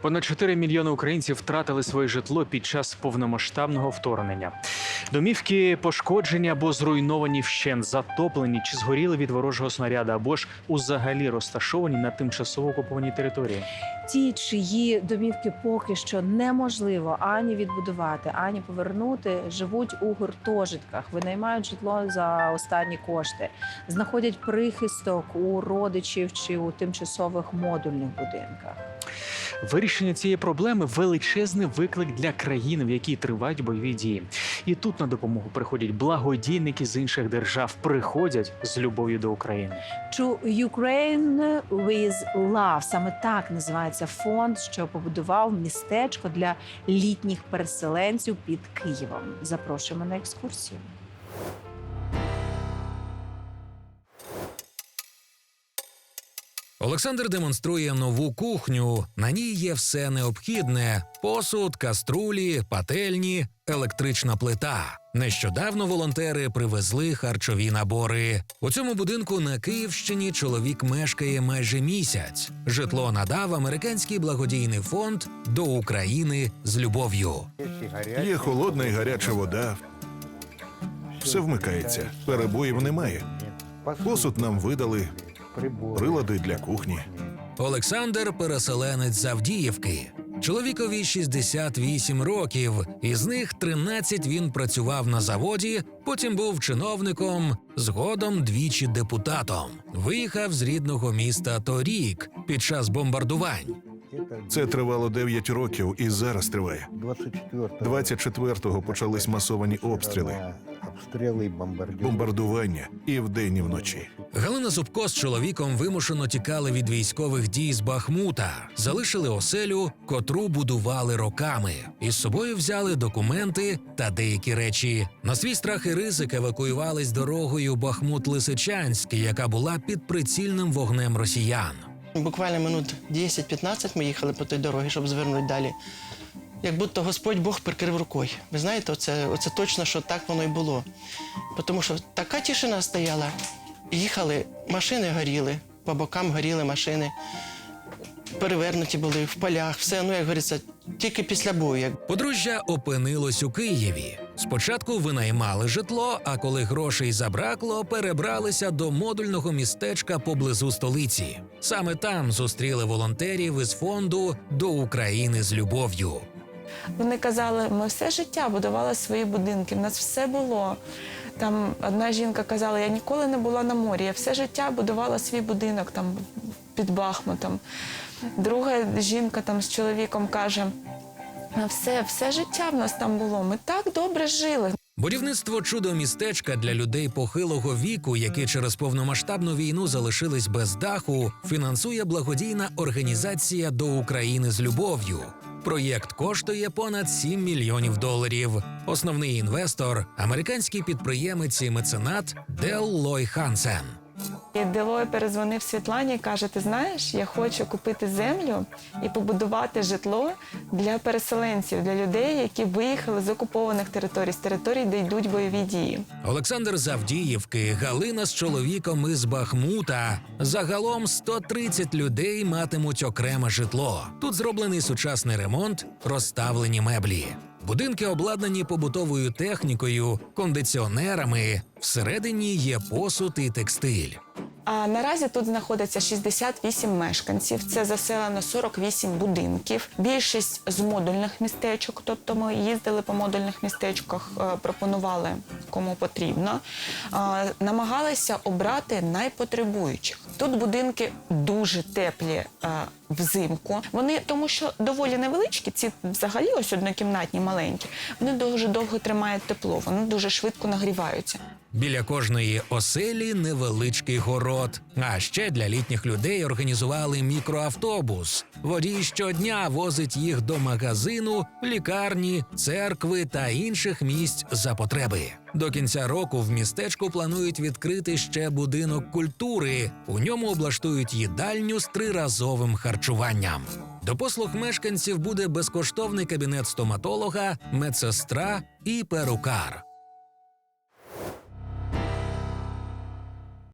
Понад 4 мільйони українців втратили своє житло під час повномасштабного вторгнення. Домівки пошкоджені або зруйновані вщент, затоплені чи згоріли від ворожого снаряду, або ж узагалі розташовані на тимчасово окупованій території. Ті, чиї домівки поки що неможливо ані відбудувати, ані повернути, живуть у гуртожитках, винаймають житло за останні кошти, знаходять прихисток у родичів чи у тимчасових модульних будинках. Вирішення цієї проблеми величезний виклик для країни, в якій тривають бойові дії. І тут на допомогу приходять благодійники з інших держав, приходять з любов'ю до України. To Ukraine with Love. саме так називається фонд, що побудував містечко для літніх переселенців під Києвом. Запрошуємо на екскурсію. Олександр демонструє нову кухню. На ній є все необхідне: посуд, каструлі, пательні, електрична плита. Нещодавно волонтери привезли харчові набори. У цьому будинку на Київщині чоловік мешкає майже місяць. Житло надав американський благодійний фонд до України з любов'ю. Є холодна і гаряча вода. Все вмикається, перебоїв немає. Посуд нам видали, прилади для кухні. Олександр переселенець з Авдіївки. Чоловікові 68 років, із них 13 він працював на заводі, потім був чиновником, згодом двічі депутатом. Виїхав з рідного міста торік під час бомбардувань. Це тривало 9 років і зараз триває. 24-го почались масовані обстріли, Обстріли бомбардування і вдень, і вночі. Галина Зубко з чоловіком вимушено тікали від військових дій з Бахмута, залишили оселю, котру будували роками. Із собою взяли документи та деякі речі. На свій страх і ризик евакуювались дорогою Бахмут-Лисичанськ, яка була під прицільним вогнем росіян. Буквально минут 10-15 ми їхали по той дорозі, щоб звернути далі. Як будто Господь Бог прикрив рукою. Ви знаєте, оце, оце точно, що так воно і було. Тому що така тишина стояла. Їхали, машини горіли, по бокам горіли машини, перевернуті були в полях, все, ну як говориться, тільки після бою. Подружжя опинилось у Києві. Спочатку винаймали житло, а коли грошей забракло, перебралися до модульного містечка поблизу столиці. Саме там зустріли волонтерів із фонду до України з любов'ю. Вони казали, ми все життя будували свої будинки, в нас все було. Там одна жінка казала, я ніколи не була на морі, я все життя будувала свій будинок там під Бахмутом. Друга жінка там з чоловіком каже, «А все, все життя в нас там було. Ми так добре жили. Будівництво чудо містечка для людей похилого віку, які через повномасштабну війну залишились без даху, фінансує благодійна організація до України з любов'ю. Проєкт коштує понад 7 мільйонів доларів. Основний інвестор американський підприємець і меценат Дел Лой Хансен. І Делой перезвонив Світлані і каже: Ти знаєш, я хочу купити землю і побудувати житло для переселенців, для людей, які виїхали з окупованих територій, з територій, де йдуть бойові дії. Олександр з Авдіївки, Галина з чоловіком із Бахмута. Загалом 130 людей матимуть окреме житло. Тут зроблений сучасний ремонт, розставлені меблі. Будинки обладнані побутовою технікою, кондиціонерами. Всередині є посуд і текстиль. А наразі тут знаходиться 68 мешканців. Це заселено 48 будинків. Більшість з модульних містечок. Тобто ми їздили по модульних містечках, е, пропонували кому потрібно. Намагалися обрати найпотребуючих. Тут будинки дуже теплі е, взимку. Вони тому, що доволі невеличкі, ці взагалі ось однокімнатні маленькі. Вони дуже довго тримають тепло, вони дуже швидко нагріваються. Біля кожної оселі невеличкий город. А ще для літніх людей організували мікроавтобус. Водій щодня возить їх до магазину, лікарні, церкви та інших місць за потреби. До кінця року в містечку планують відкрити ще будинок культури. У ньому облаштують їдальню з триразовим харчуванням. До послуг мешканців буде безкоштовний кабінет стоматолога, медсестра і перукар.